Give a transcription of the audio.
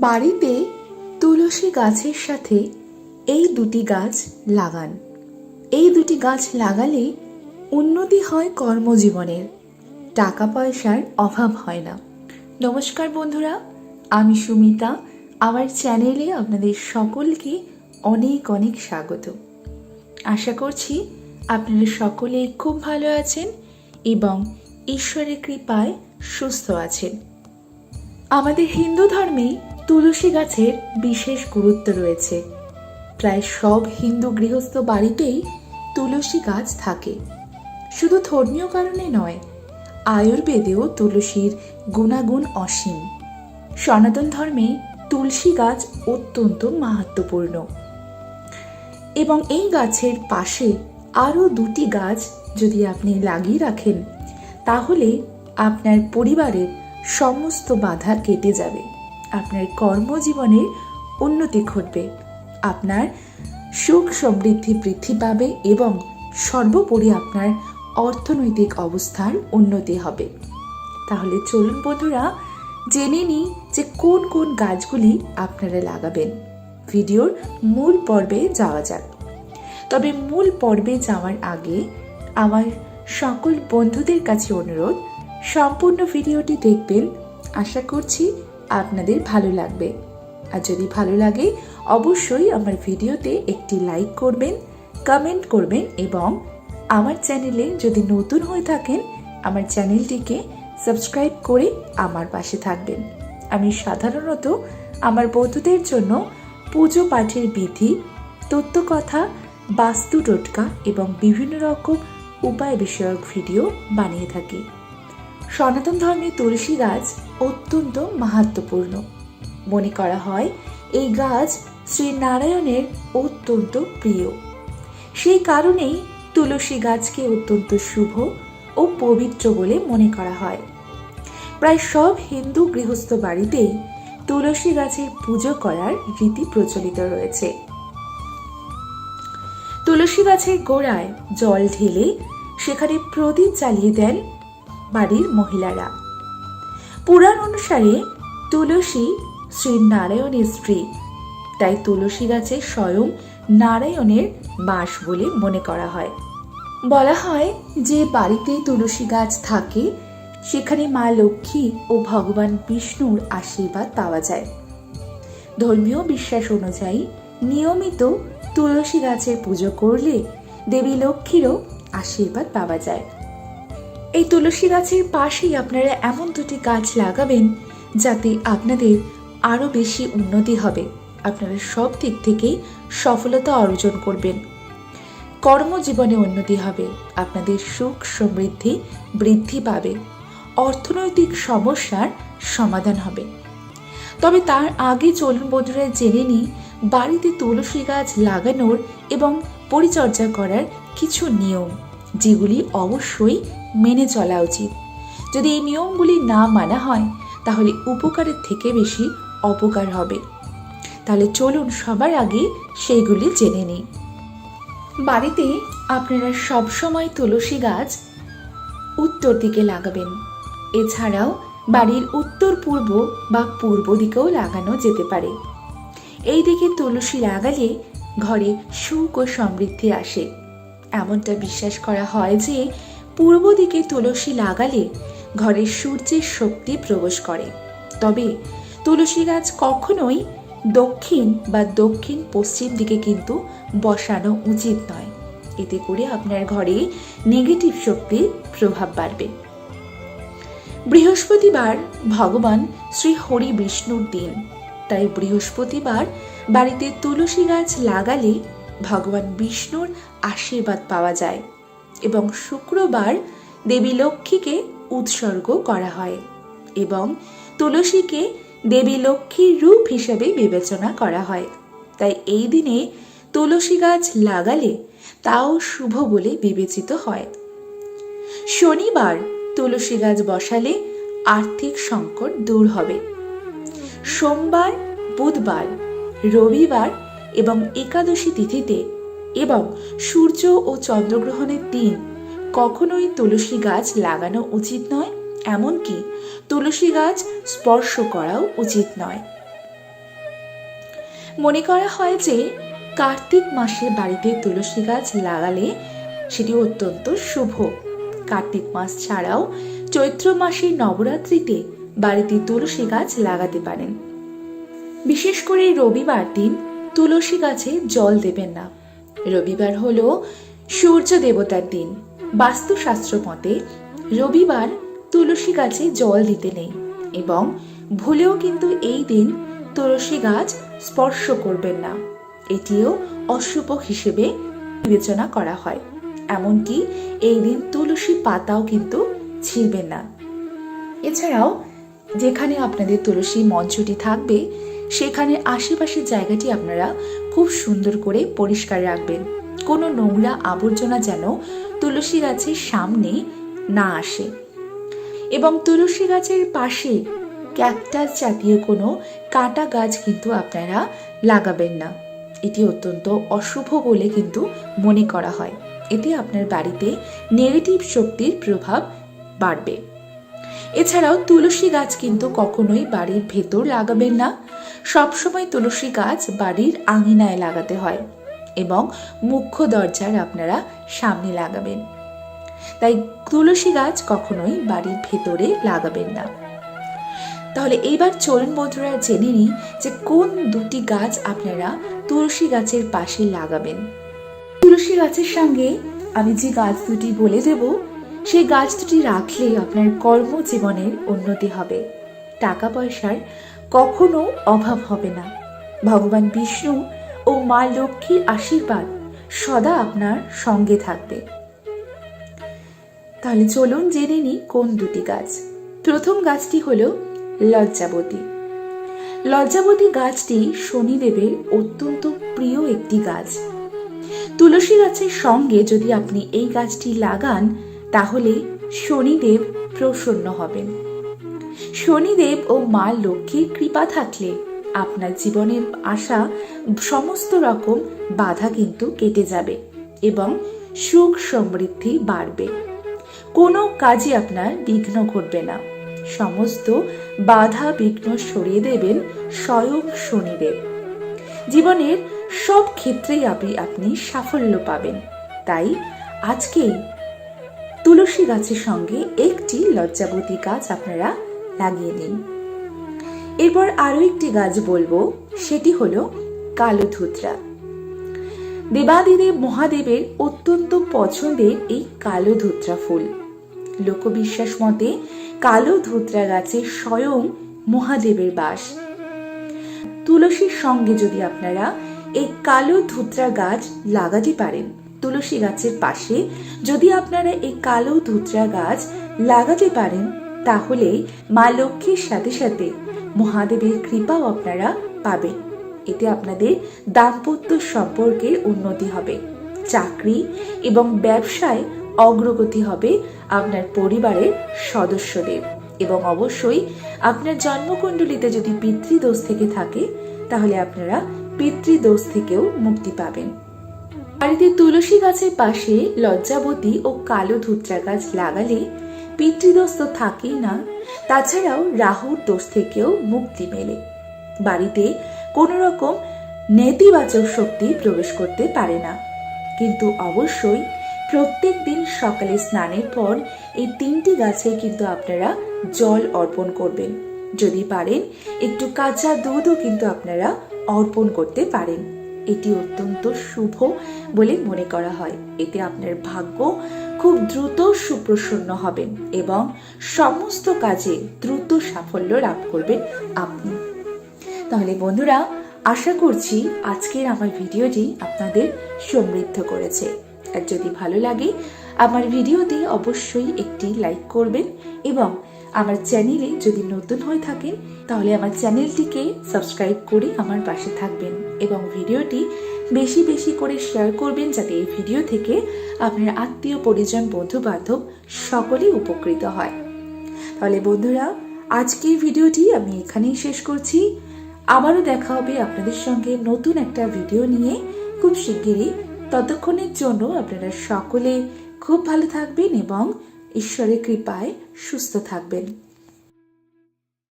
বাড়িতে তুলসী গাছের সাথে এই দুটি গাছ লাগান। এই দুটি গাছ লাগালে উন্নতি হয় কর্মজীবনের। টাকা পয়সার অভাব হয় না। নমস্কার বন্ধুরা, আমি সুমিতা। আমার চ্যানেলে আপনাদের সকলকে অনেক অনেক স্বাগত। আশা করছি আপনারা সকলে খুব ভালো আছেন এবং ঈশ্বরের কৃপায় সুস্থ আছেন। আমাদের হিন্দু ধর্মে তুলসী গাছের বিশেষ গুরুত্ব রয়েছে। প্রায় সব হিন্দু গৃহস্থ বাড়িতেই তুলসী গাছ থাকে। শুধু ধর্মীয় কারণে নয়, আয়ুর্বেদেও তুলসীর গুণাগুণ অসীম। সনাতন ধর্মে তুলসী গাছ অত্যন্ত মাহাত্মপূর্ণ এবং এই গাছের পাশে আরও দুটি গাছ যদি আপনি লাগিয়ে রাখেন, তাহলে আপনার পরিবারের সমস্ত বাধা কেটে যাবে। আপনার কর্মজীবনের উন্নতি ঘটবে। আপনার সুখ সমৃদ্ধি বৃদ্ধি পাবে এবং সর্বোপরি আপনার অর্থনৈতিক অবস্থার উন্নতি হবে। তাহলে চলুন বন্ধুরা, জেনে নিই যে কোন কোন গাছগুলি আপনারা লাগাবেন। ভিডিওর মূল পর্বে যাওয়া যাক। তবে মূল পর্বে যাওয়ার আগে আমার সকল বন্ধুদের কাছে অনুরোধ, সম্পূর্ণ ভিডিওটি দেখবেন। আশা করছি আপনাদের ভালো লাগবে। আর যদি ভালো লাগে, অবশ্যই আমার ভিডিওতে একটি লাইক করবেন, কমেন্ট করবেন এবং আমার চ্যানেলে যদি নতুন হয়ে থাকেন, আমার চ্যানেলটিকে সাবস্ক্রাইব করে আমার পাশে থাকবেন। আমি সাধারণত আমার বন্ধুদের জন্য পুজো পাঠের বিধি তত্ত্বকথা বাস্তু টোটকা এবং বিভিন্ন রকম উপায় বিষয়ক ভিডিও বানিয়ে থাকি। সনাতন ধর্মে তুলসী গাছ অত্যন্ত মাহাত্মপূর্ণ মনে করা হয়, এই গাছ শ্রী নারায়ণের অত্যন্ত প্রিয়। সেই কারণেই তুলসী গাছকে অত্যন্ত শুভ ও পবিত্র বলে মনে করা হয়। প্রায় সব হিন্দু গৃহস্থ বাড়িতেই তুলসী গাছের পুজো করার রীতি প্রচলিত রয়েছে। তুলসী গাছের গোড়ায় জল ঢেলে সেখানে প্রদীপ জ্বালিয়ে দেন বাড়ির মহিলারা। পুরাণ অনুসারে তুলসী শ্রী নারায়ণের স্ত্রী। তাই তুলসী গাছে স্বয়ং নারায়ণের বাস বলে মনে করা হয়। বলা হয় যে বাড়িতে তুলসী গাছ থাকে, সেখানে মা লক্ষ্মী ও ভগবান বিষ্ণুর আশীর্বাদ পাওয়া যায়। ধর্মীয় বিশ্বাস অনুযায়ী নিয়মিত তুলসী গাছের পুজো করলে দেবী লক্ষ্মীরও আশীর্বাদ পাওয়া যায়। এই তুলসী গাছের পাশেই আপনারা এমন দুটি গাছ লাগাবেন যাতে আপনাদের আরও বেশি উন্নতি হবে। আপনারা সব দিক থেকেই সফলতা অর্জন করবেন। কর্মজীবনে উন্নতি হবে, আপনাদের সুখ সমৃদ্ধি বৃদ্ধি পাবে, অর্থনৈতিক সমস্যার সমাধান হবে। তবে তার আগে চলুন বন্ধুরা জেনে নিই, বাড়িতে তুলসী গাছ লাগানোর এবং পরিচর্যা করার কিছু নিয়ম, যেগুলি অবশ্যই মেনে চলা উচিত। যদি এই নিয়মগুলি না মানা হয়, তাহলে উপকারের থেকে বেশি অপকার হবে। তাহলে চলুন সবার আগে সেইগুলি জেনে নিই। বাড়িতে আপনারা সবসময় তুলসী গাছ উত্তর দিকে লাগাবেন। এছাড়াও বাড়ির উত্তর পূর্ব বা পূর্ব দিকেও লাগানো যেতে পারে। এই দিকে তুলসী লাগালে ঘরে সুখ ও সমৃদ্ধি আসে। এমনটা বিশ্বাস করা হয় যে পূর্ব দিকে তুলসী লাগালে ঘরের সূর্যের শক্তি প্রবেশ করে। তবে তুলসী গাছ কখনোই দক্ষিণ বা দক্ষিণ পশ্চিম দিকে কিন্তু বসানো উচিত নয়। এতে করে আপনার ঘরে নেগেটিভ শক্তির প্রভাব বাড়বে। বৃহস্পতিবার ভগবান শ্রী হরি বিষ্ণুর দিন। তাই বৃহস্পতিবার বাড়িতে তুলসী গাছ লাগালে ভগবান বিষ্ণুর আশীর্বাদ পাওয়া যায়। এবং শুক্রবার দেবী লক্ষ্মীকে উৎসর্গ করা হয় এবং তুলসীকে দেবী লক্ষ্মীর রূপ হিসেবে বিবেচনা করা হয়। তাই এই দিনে তুলসী গাছ লাগালে তাও শুভ বলে বিবেচিত হয়। শনিবার তুলসী গাছ বসালে আর্থিক সংকট দূর হবে। সোমবার, বুধবার, রবিবার এবং একাদশী তিথিতে এবং সূর্য ও চন্দ্রগ্রহণের দিন কখনোই তুলসী গাছ লাগানো উচিত নয়, এমনকি তুলসী গাছ স্পর্শ করাও উচিত নয়। মনে করা হয় যে কার্তিক মাসে বাড়িতে তুলসী গাছ লাগালে সেটি অত্যন্ত শুভ। কার্তিক মাস ছাড়াও চৈত্র মাসের নবরাত্রিতে বাড়িতে তুলসী গাছ লাগাতে পারেন। বিশেষ করে রবিবার দিন তুলসী গাছে জল দেবেন না। রবিবার হলো সূর্য দেবতার দিন। বাস্তুশাস্ত্র মতে, রবিবার তুলসী গাছে জল দিতে নেই এবং ভুলেও কিন্তু এই দিন তুলসী গাছ স্পর্শ করবেন না। এটিও অশুভ হিসেবে বিবেচনা করা হয়। এমনকি এই দিন তুলসী পাতাও কিন্তু ছিঁড়বেন না। এছাড়াও, যেখানে আপনাদের তুলসী মঞ্চটি থাকবে সেখানে আশেপাশের জায়গাটি আপনারা খুব সুন্দর করে পরিষ্কার রাখবেন। কোনো নোংরা আবর্জনা যেন তুলসী গাছের সামনে না আসে। এবং তুলসী গাছের পাশে ক্যাকটাস জাতীয় কোনো কাটা গাছ কিন্তু আপনারা লাগাবেন না। এটি অত্যন্ত অশুভ বলে কিন্তু মনে করা হয়। এতে আপনার বাড়িতে নেগেটিভ শক্তির প্রভাব বাড়বে। এছাড়াও তুলসী গাছ কিন্তু কখনোই বাড়ির ভেতর লাগাবেন না। সবসময় তুলসী গাছ বাড়ির আঙিনায় লাগাতে হয় এবং মুখ্য দরজার আপনারা সামনে লাগাবেন। তাই তুলসী গাছ কখনোই বাড়ির ভেতরে লাগাবেন না। তাহলে এইবার চলুন বন্ধুরা জেনে নিই যে কোন দুটি গাছ আপনারা তুলসী গাছের পাশে লাগাবেন। তুলসী গাছের সঙ্গে আমি যে গাছ দুটি বলে দেব সেই গাছ দুটি রাখলে আপনার কর্মজীবনের উন্নতি হবে। টাকা পয়সার কখনো অভাব হবে না। ভগবান বিষ্ণু ও মা লক্ষ্মীর আশীর্বাদ সদা আপনার সঙ্গে থাকবে। তাহলে চলুন জেনে নিই কোন দুটি গাছ। প্রথম গাছটি হল লজ্জাবতী। লজ্জাবতী গাছটি শনিদেবের অত্যন্ত প্রিয় একটি গাছ। তুলসী গাছের সঙ্গে যদি আপনি এই গাছটি লাগান তাহলে শনিদেব প্রসন্ন হবেন। শনিদেব ও মা লক্ষ্মীর কৃপা থাকলে আপনার জীবনের আসা সমস্ত রকম বাধা কিন্তু কেটে যাবে এবং সুখ সমৃদ্ধি বাড়বে। কোনো কাজে আপনার বিঘ্ন ঘটবে না। সমস্ত বাধা বিঘ্ন সরিয়ে দেবেন স্বয়ং শনিদেব। জীবনের সব ক্ষেত্রেই আপনি আপনি সাফল্য পাবেন। তাই আজকেই তুলসী গাছের সঙ্গে একটি লজ্জাবতী গাছ আপনারা লাগিয়ে নিন। এরপর আরও একটি গাছ বলব, সেটি হলো কালো ধুতরা দেবাদিদেব মহাদেবের অত্যন্ত পছন্দের এই কালো ধুতরা ফুল। লোকবিশ্বাস মতে কালো ধুতরা গাছে স্বয়ং মহাদেবের বাস। তুলসীর সঙ্গে যদি আপনারা এই কালো ধুতরা গাছ লাগাতে পারেন তুলসী গাছের পাশে যদি আপনারা এই কালো ধুতরা গাছ লাগাতে পারেন, তাহলে মা লক্ষ্মীর সাথে সাথে মহাদেবের কৃপাও আপনারা পাবেন। এতে আপনাদের দাম্পত্য সম্পর্কের উন্নতি হবে, চাকরি এবং ব্যবসায় অগ্রগতি হবে আপনার পরিবারের সদস্যদের। এবং অবশ্যই আপনার জন্মকুণ্ডলিতে যদি পিতৃদোষ থেকে থাকে, তাহলে আপনারা পিতৃদোষ থেকেও মুক্তি পাবেন। বাড়িতে তুলসী গাছের পাশে লজ্জাবতী ও কালো ধুত্রা গাছ লাগালে পিতৃদোষ তো থাকেই না। তাছাড়াও রাহুর দোষ থেকেও মুক্তি মেলে। বাড়িতে কোনো রকম নেতিবাচক শক্তি প্রবেশ করতে পারে না। কিন্তু অবশ্যই প্রত্যেক দিন সকালে স্নানের পর এই তিনটি গাছে কিন্তু আপনারা জল অর্পণ করবেন। যদি পারেন, একটু কাঁচা দুধও কিন্তু আপনারা অর্পণ করতে পারেন। এটি অত্যন্ত শুভ বলে মনে করা হয়। এতে আপনার ভাগ্য খুব দ্রুত সুপ্রসন্ন হবেন এবং সমস্ত কাজে দ্রুত সাফল্য লাভ করবেন আপনি। তাহলে বন্ধুরা, আশা করছি আজকের আমার ভিডিওটি আপনাদের সমৃদ্ধ করেছে। আর যদি ভালো লাগে, আমার ভিডিওতে অবশ্যই একটি লাইক করবেন এবং আমার চ্যানেলে যদি নতুন হয়ে থাকেন, তাহলে আমার চ্যানেলটিকে সাবস্ক্রাইব করে আমার পাশে থাকবেন এবং ভিডিওটি বেশি বেশি করে শেয়ার করবেন যাতে এই ভিডিও থেকে আপনার আত্মীয়, পরিজন বন্ধু বান্ধব সকলেই উপকৃত হয়। তাহলে বন্ধুরা, আজকের ভিডিওটি আমি এখানেই শেষ করছি। আবারও দেখা হবে আপনাদের সঙ্গে নতুন একটা ভিডিও নিয়ে। খুব শিগগিরই। ততক্ষণের জন্য আপনারা সকলে খুব ভালো থাকবেন এবং ঈশ্বরের কৃপায় সুস্থ থাকবেন।